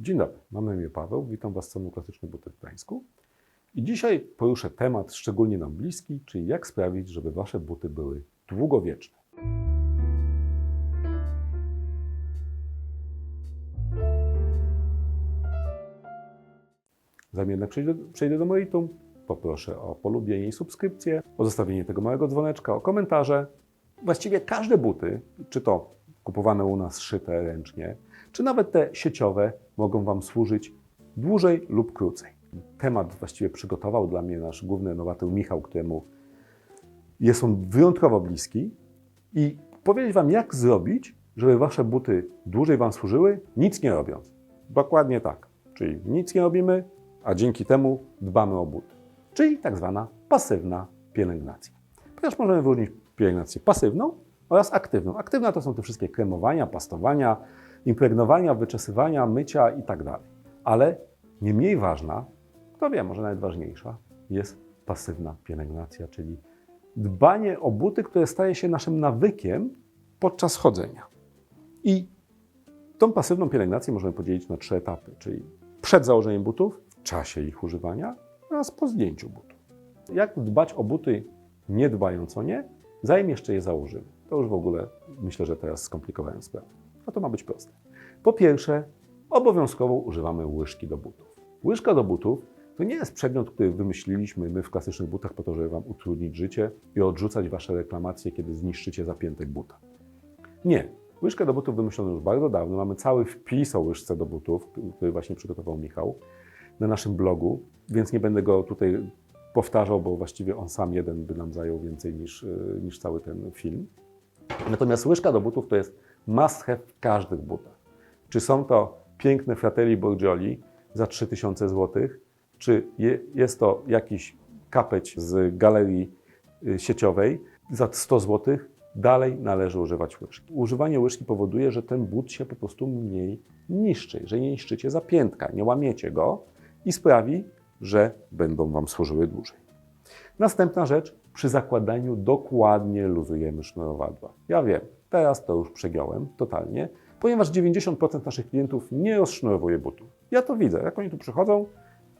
Dzień dobry, mam na imię Paweł, witam Was w Salonu Klasycznych Buty w Gdańsku. I dzisiaj poruszę temat szczególnie nam bliski, czyli jak sprawić, żeby Wasze buty były długowieczne. Zanim jednak przejdę, przejdę do meritum, poproszę o polubienie i subskrypcję, o zostawienie tego małego dzwoneczka, o komentarze. Właściwie każde buty, czy to kupowane u nas szyte ręcznie, czy nawet te sieciowe, mogą Wam służyć dłużej lub krócej. Temat właściwie przygotował dla mnie nasz główny nowator Michał, któremu jest on wyjątkowo bliski i powiedzieć Wam, jak zrobić, żeby Wasze buty dłużej Wam służyły, nic nie robiąc. Dokładnie tak. Czyli nic nie robimy, a dzięki temu dbamy o buty. Czyli tak zwana pasywna pielęgnacja. Ponieważ możemy wyróżnić pielęgnację pasywną oraz aktywną. Aktywna to są te wszystkie kremowania, pastowania, impregnowania, wyczesywania, mycia i tak. Ale nie mniej ważna, kto wie, może nawet ważniejsza, jest pasywna pielęgnacja, czyli dbanie o buty, które staje się naszym nawykiem podczas chodzenia. I tą pasywną pielęgnację możemy podzielić na trzy etapy, czyli przed założeniem butów, w czasie ich używania oraz po zdjęciu butów. Jak dbać o buty, nie dbając o nie, zanim jeszcze je założymy? To już w ogóle myślę, że teraz skomplikowałem sprawę. A to ma być proste. Po pierwsze, obowiązkowo używamy łyżki do butów. Łyżka do butów to nie jest przedmiot, który wymyśliliśmy my w klasycznych butach po to, żeby Wam utrudnić życie i odrzucać Wasze reklamacje, kiedy zniszczycie zapiętek buta. Nie. Łyżkę do butów wymyślono już bardzo dawno. Mamy cały wpis o łyżce do butów, który właśnie przygotował Michał na naszym blogu, więc nie będę go tutaj powtarzał, bo właściwie on sam jeden by nam zajął więcej niż, yy, niż cały ten film. Natomiast łyżka do butów to jest must have w każdych butach. Czy są to piękne Fratelli Borgioli za 3000 zł, czy je, jest to jakiś kapeć z galerii y, sieciowej za 100 zł, dalej należy używać łyżki. Używanie łyżki powoduje, że ten but się po prostu mniej niszczy, że nie niszczycie zapiętka, nie łamiecie go i sprawi, że będą Wam służyły dłużej. Następna rzecz, przy zakładaniu dokładnie luzujemy sznurowadła. Ja wiem, teraz to już przegiąłem totalnie, ponieważ 90% naszych klientów nie rozsznurowuje butów. Ja to widzę, jak oni tu przychodzą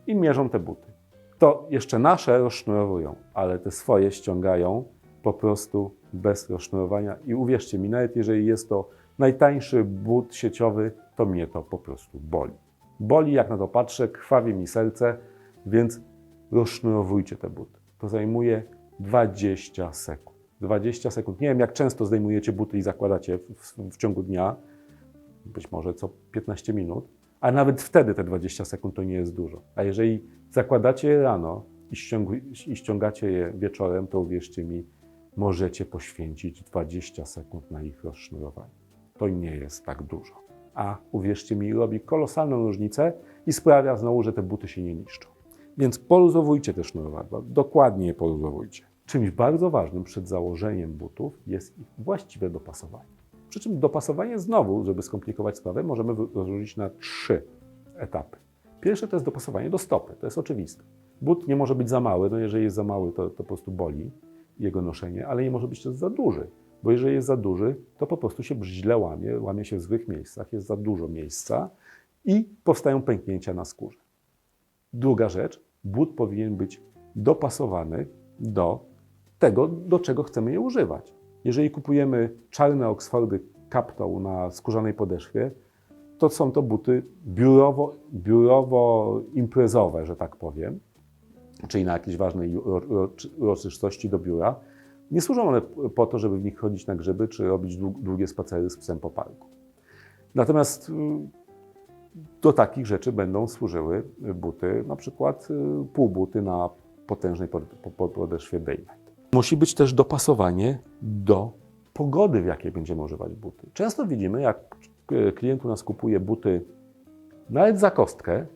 i mierzą te buty. To jeszcze nasze rozsznurowują, ale te swoje ściągają po prostu bez rozsznurowania i uwierzcie mi, nawet jeżeli jest to najtańszy but sieciowy, to mnie to po prostu boli. Boli, jak na to patrzę, krwawi mi serce, więc rozsznurowujcie te buty. To zajmuje 20 sekund. 20 sekund. Nie wiem, jak często zdejmujecie buty i zakładacie w, w, ciągu dnia, być może co 15 minut, a nawet wtedy te 20 sekund to nie jest dużo. A jeżeli zakładacie je rano i, i ściągacie je wieczorem, to uwierzcie mi, możecie poświęcić 20 sekund na ich rozsznurowanie. To nie jest tak dużo. A uwierzcie mi, robi kolosalną różnicę i sprawia znowu, że te buty się nie niszczą. Więc poluzowujcie te sznurowadła, dokładnie je poluzowujcie. Czymś bardzo ważnym przed założeniem butów jest ich właściwe dopasowanie. Przy czym dopasowanie znowu, żeby skomplikować sprawę, możemy rozróżnić na trzy etapy. Pierwsze to jest dopasowanie do stopy, to jest oczywiste. But nie może być za mały, no jeżeli jest za mały, to, to po prostu boli jego noszenie, ale nie może być też za duży, bo jeżeli jest za duży, to po prostu się źle łamie, łamie się w złych miejscach, jest za dużo miejsca i powstają pęknięcia na skórze. Druga rzecz, but powinien być dopasowany do tego, do czego chcemy je używać. Jeżeli kupujemy czarne Oxfordy Captol na skórzanej podeszwie, to są to buty biurowo, biurowo imprezowe, że tak powiem, czyli na jakieś ważne uro- uro- uroczystości do biura. Nie służą one po to, żeby w nich chodzić na grzyby, czy robić dłu- długie spacery z psem po parku. Natomiast y, do takich rzeczy będą służyły buty, na przykład y, półbuty na potężnej pod, po- po- podeszwie Daylight. Musi być też dopasowanie do pogody, w jakiej będziemy używać buty. Często widzimy, jak klient u nas kupuje buty nawet za kostkę,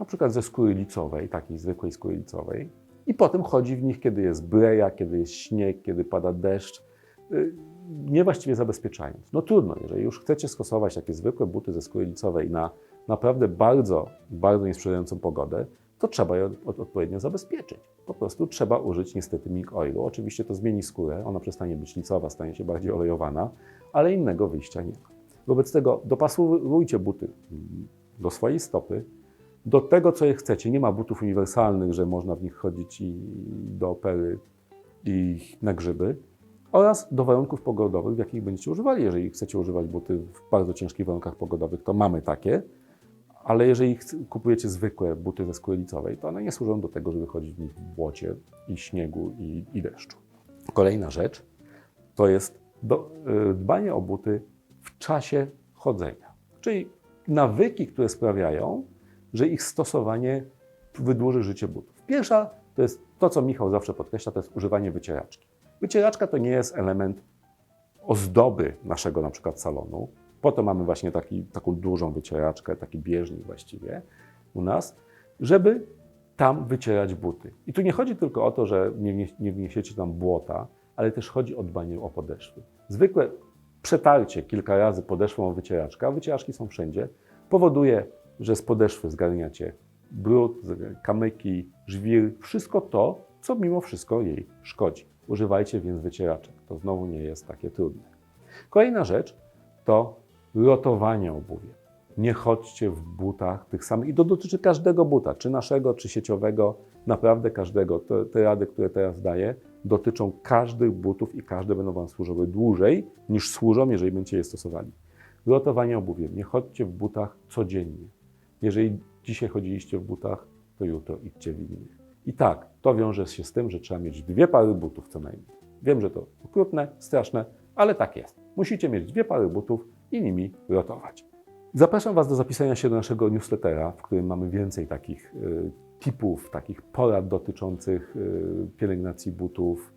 na przykład ze skóry licowej, takiej zwykłej skóry licowej, i potem chodzi w nich, kiedy jest breja, kiedy jest śnieg, kiedy pada deszcz, y, niewłaściwie zabezpieczając. No trudno, jeżeli już chcecie stosować takie zwykłe buty ze skóry licowej na naprawdę bardzo, bardzo niesprzyjającą pogodę, to trzeba je od, od, odpowiednio zabezpieczyć. Po prostu trzeba użyć niestety milk oilu. Oczywiście to zmieni skórę, ona przestanie być licowa, stanie się bardziej olejowana, ale innego wyjścia nie ma. Wobec tego dopasujcie buty do swojej stopy, do tego, co je chcecie. Nie ma butów uniwersalnych, że można w nich chodzić i do opery i na grzyby, oraz do warunków pogodowych, w jakich będziecie używali. Jeżeli chcecie używać buty w bardzo ciężkich warunkach pogodowych, to mamy takie, ale jeżeli kupujecie zwykłe buty ze skóry licowej, to one nie służą do tego, żeby chodzić w nich w błocie i śniegu i, i deszczu. Kolejna rzecz to jest do, y, dbanie o buty w czasie chodzenia, czyli nawyki, które sprawiają, że ich stosowanie wydłuży życie butów. Pierwsza to jest to, co Michał zawsze podkreśla, to jest używanie wycieraczki. Wycieraczka to nie jest element ozdoby naszego na przykład salonu. Po to mamy właśnie taki, taką dużą wycieraczkę, taki bieżnik właściwie u nas, żeby tam wycierać buty. I tu nie chodzi tylko o to, że nie, nie wniesiecie tam błota, ale też chodzi o dbanie o podeszwy. Zwykłe przetarcie kilka razy podeszwą o wycieraczkę, a wycieraczki są wszędzie, powoduje, że z podeszwy zgarniacie brud, kamyki, żwir, wszystko to, co mimo wszystko jej szkodzi. Używajcie więc wycieraczek. To znowu nie jest takie trudne. Kolejna rzecz to rotowanie obuwia. Nie chodźcie w butach tych samych. I to dotyczy każdego buta, czy naszego, czy sieciowego, naprawdę każdego. Te, te rady, które teraz daję, dotyczą każdych butów i każde będą Wam służyły dłużej niż służą, jeżeli będziecie je stosowali. Rotowanie obuwiem. Nie chodźcie w butach codziennie. Jeżeli dzisiaj chodziliście w butach, to jutro idźcie w innych. I tak, to wiąże się z tym, że trzeba mieć dwie pary butów co najmniej. Wiem, że to okrutne, straszne, ale tak jest. Musicie mieć dwie pary butów i nimi rotować. Zapraszam Was do zapisania się do naszego newslettera, w którym mamy więcej takich y, tipów, takich porad dotyczących y, pielęgnacji butów,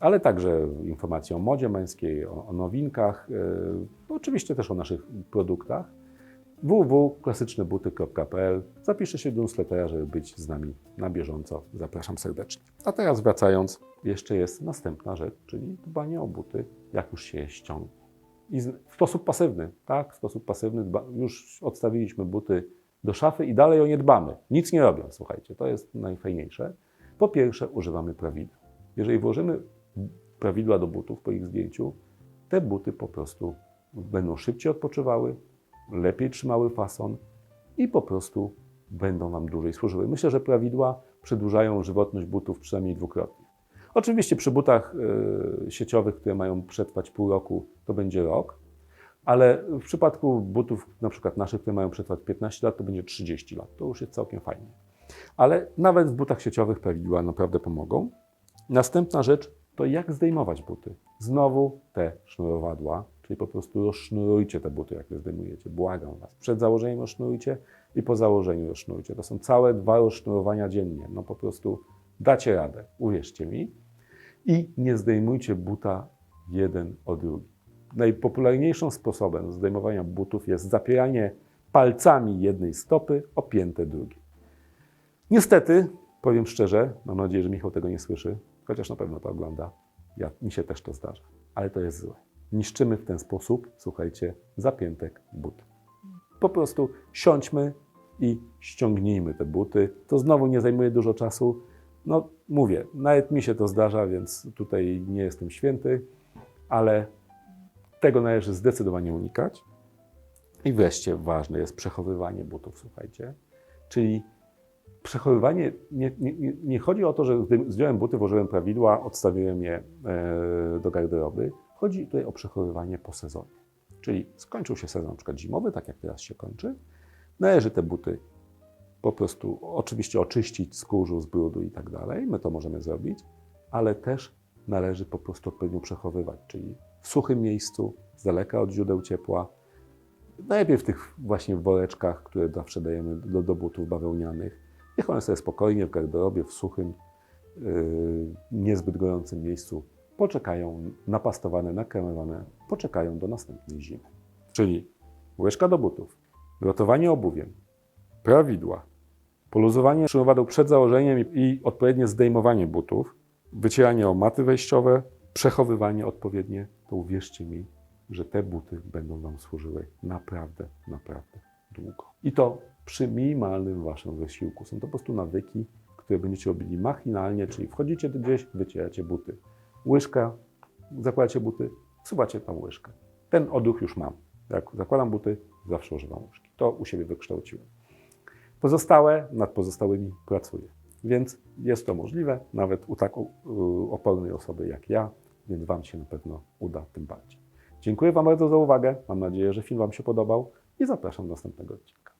ale także informacji o modzie męskiej, o, o nowinkach, y, oczywiście też o naszych produktach www.klasycznebuty.pl. Zapiszcie się do newslettera, żeby być z nami na bieżąco. Zapraszam serdecznie. A teraz wracając, jeszcze jest następna rzecz, czyli dbanie o buty, jak już się je ściągnie. I w sposób pasywny, tak? W sposób pasywny dba, już odstawiliśmy buty do szafy i dalej o nie dbamy. Nic nie robiąc, słuchajcie, to jest najfajniejsze. Po pierwsze, używamy prawidła. Jeżeli włożymy prawidła do butów po ich zdjęciu, te buty po prostu będą szybciej odpoczywały, lepiej trzymały fason i po prostu będą Wam dłużej służyły. Myślę, że prawidła przedłużają żywotność butów przynajmniej dwukrotnie. Oczywiście przy butach y, sieciowych, które mają przetrwać pół roku, to będzie rok, ale w przypadku butów na przykład naszych, które mają przetrwać 15 lat, to będzie 30 lat. To już jest całkiem fajnie. Ale nawet w butach sieciowych prawidła naprawdę pomogą. Następna rzecz to jak zdejmować buty. Znowu te sznurowadła, czyli po prostu rozsznurujcie te buty, jak je zdejmujecie. Błagam Was. Przed założeniem rozsznurujcie i po założeniu rozsznurujcie. To są całe dwa rozsznurowania dziennie. No po prostu dacie radę, uwierzcie mi. I nie zdejmujcie buta jeden o drugi. Najpopularniejszym sposobem zdejmowania butów jest zapieranie palcami jednej stopy o piętę drugiej. Niestety, powiem szczerze, mam nadzieję, że Michał tego nie słyszy, chociaż na pewno to ogląda. Ja, mi się też to zdarza, ale to jest złe. Niszczymy w ten sposób, słuchajcie, zapiętek but. Po prostu siądźmy i ściągnijmy te buty. To znowu nie zajmuje dużo czasu. No, mówię, nawet mi się to zdarza, więc tutaj nie jestem święty, ale tego należy zdecydowanie unikać. I wreszcie ważne jest przechowywanie butów, słuchajcie. Czyli przechowywanie, nie, nie, nie- chodzi o to, że zdjąłem buty, włożyłem prawidła, odstawiłem je e, do garderoby. Chodzi tutaj o przechowywanie po sezonie. Czyli skończył się sezon przykład zimowy, tak jak teraz się kończy. Należy te buty po prostu oczywiście oczyścić z kurzu, z brudu i tak dalej. My to możemy zrobić, ale też należy po prostu odpowiednio przechowywać, czyli w suchym miejscu, z daleka od źródeł ciepła. Najlepiej w tych właśnie woreczkach, które zawsze dajemy do, do butów bawełnianych. Niech one sobie spokojnie w garderobie, w suchym, yy, niezbyt gorącym miejscu poczekają, napastowane, nakremowane, poczekają do następnej zimy. Czyli łyżka do butów, rotowanie obuwiem, prawidła, poluzowanie sznurowadeł przed założeniem i, i odpowiednie zdejmowanie butów, wycieranie o maty wejściowe, przechowywanie odpowiednie, to uwierzcie mi, że te buty będą Wam służyły naprawdę, naprawdę długo. I to przy minimalnym Waszym wysiłku. Są to po prostu nawyki, które będziecie robili machinalnie, czyli wchodzicie gdzieś, wycieracie buty. Łyżka, zakładacie buty, wsuwacie tam łyżkę. Ten odruch już mam. Jak zakładam buty, zawsze używam łyżki. To u siebie wykształciłem. Pozostałe, nad pozostałymi pracuję. Więc jest to możliwe, nawet u tak opornej osoby jak ja, więc Wam się na pewno uda tym bardziej. Dziękuję Wam bardzo za uwagę. Mam nadzieję, że film Wam się podobał i zapraszam do następnego odcinka.